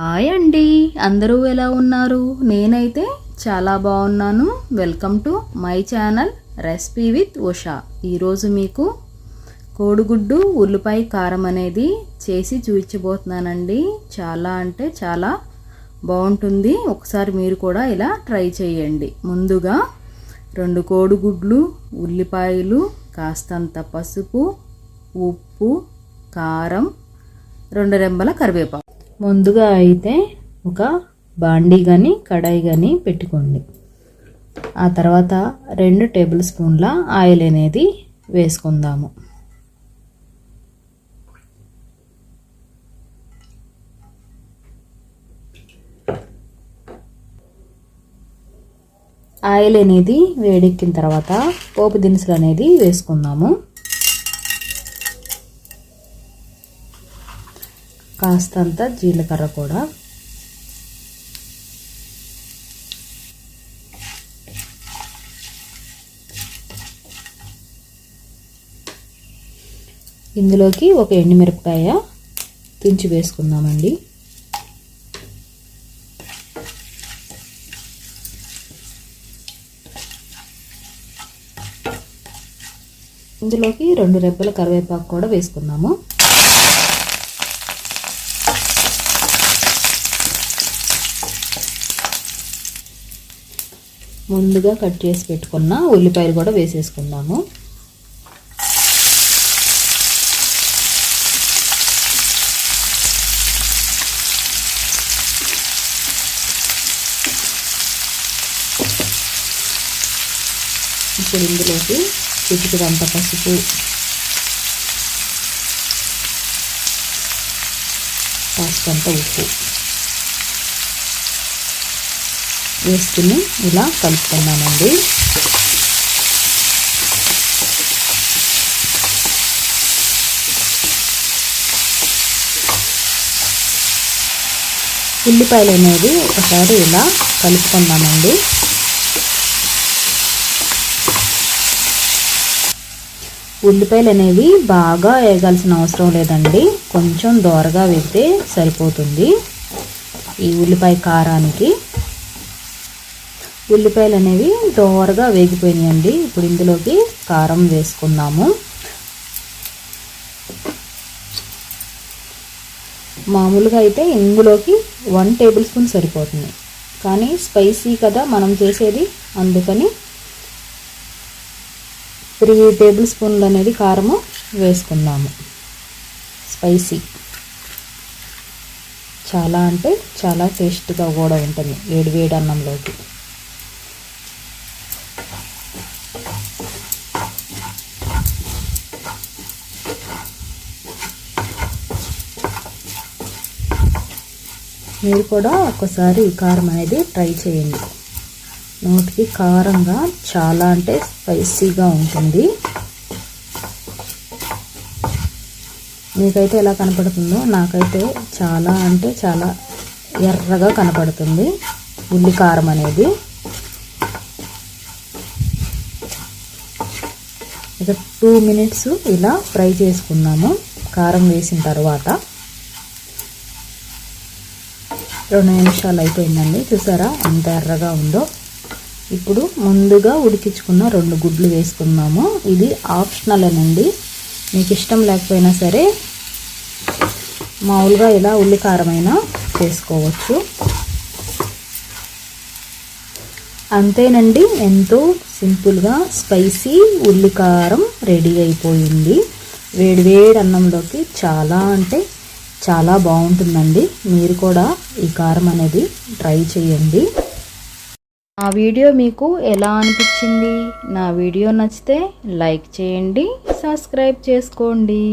Hi అండి. అందరూ ఎలా ఉన్నారు? నేనైతే చాలా బాగున్నాను. Welcome to my channel recipe with Usha ఈరోజు మీకు కోడిగుడ్డు ఉల్లిపాయ కారం అనేది చేసి చూపించబోతున్నానండి. చాలా అంటే చాలా బాగుంటుంది. ఒకసారి మీరు కూడా ఇలా ట్రై చేయండి. ముందుగా రెండు కోడిగుడ్లు ఉల్లిపాయలు కాస్తంత పసుపు ఉప్పు కారం రెండు రెంబల కరివేపాకు. ముందుగా అయితే ఒక బాండీ కానీ కడాయి కానీ పెట్టుకోండి. ఆ తర్వాత రెండు టేబుల్ స్పూన్ల ఆయిల్ అనేది వేసుకుందాము. ఆయిల్ అనేది వేడెక్కిన తర్వాత పోపు దినుసులు అనేది వేసుకుందాము. కాస్తంత జీలకర్ర కూడా. ఇందులోకి ఒక ఎండుమిరపకాయ తుంచి వేసుకుందామండి. ఇందులోకి రెండు రెబ్బల కరివేపాకు కూడా వేసుకుందాము. ముందుగా కట్ చేసి పెట్టుకున్న ఉల్లిపాయలు కూడా వేసేసుకుందాము. ఇప్పుడు ఇందులోకి చిటికడంత పసుపు. కాస్తంత ఉప్పు. వేసుకుని ఇలా కలుపుకున్నానండి ఉల్లిపాయలు అనేది ఒకసారి ఇలా కలుపుకున్నామండి ఉల్లిపాయలు అనేవి బాగా వేయగాల్సిన అవసరం లేదండి. కొంచెం దోరగా వేస్తే సరిపోతుంది. ఈ ఉల్లిపాయ కారానికి ఉల్లిపాయలు అనేవి దోరగా వేగిపోయినాయండి. ఇప్పుడు ఇందులోకి కారం వేసుకుందాము. మామూలుగా అయితే ఇందులోకి వన్ టేబుల్ స్పూన్ సరిపోతుంది. కానీ స్పైసీ కదా మనం చేసేది. అందుకని త్రీ టేబుల్ స్పూన్లు అనేది కారము వేసుకుందాము. స్పైసీ. చాలా అంటే చాలా టేస్ట్గా కూడా ఉంటుంది. వేడి వేడి అన్నంలోకి. మీరు కూడా ఒకసారి ఈ కారం అనేది ట్రై చేయండి. నోటికి కారంగా చాలా అంటే స్పైసీగా ఉంటుంది. మీకైతే ఎలా కనపడుతుందో నాకైతే చాలా అంటే చాలా ఎర్రగా కనపడుతుంది ఉల్లి కారం అనేది. ఇక టూ మినిట్స్ ఇలా ఫ్రై చేసుకున్నాము. కారం వేసిన తర్వాత రెండు నిమిషాలు అయిపోయిందండి. చూసారా? ఎంత ఎర్రగా ఉందో. ఇప్పుడు ముందుగా ఉడికించుకున్న రెండు గుడ్లు వేసుకున్నాము ఇది ఆప్షనల్ అనండి. మీకు ఇష్టం లేకపోయినా సరే మామూలుగా ఇలా ఉల్లి కారమైనా చేసుకోవచ్చు. అంతేనండి. ఎంతో సింపుల్గా స్పైసీ ఉల్లి కారం రెడీ అయిపోయింది. వేడివేడి అన్నంలోకి చాలా అంటే చాలా బాగుంటుందండి. మీరు కూడా ఈ కారం అనేది ట్రై చేయండి. ఆ వీడియో మీకు ఎలా అనిపించింది? నా వీడియో నచ్చితే లైక్ చేయండి సబ్స్క్రైబ్ చేసుకోండి.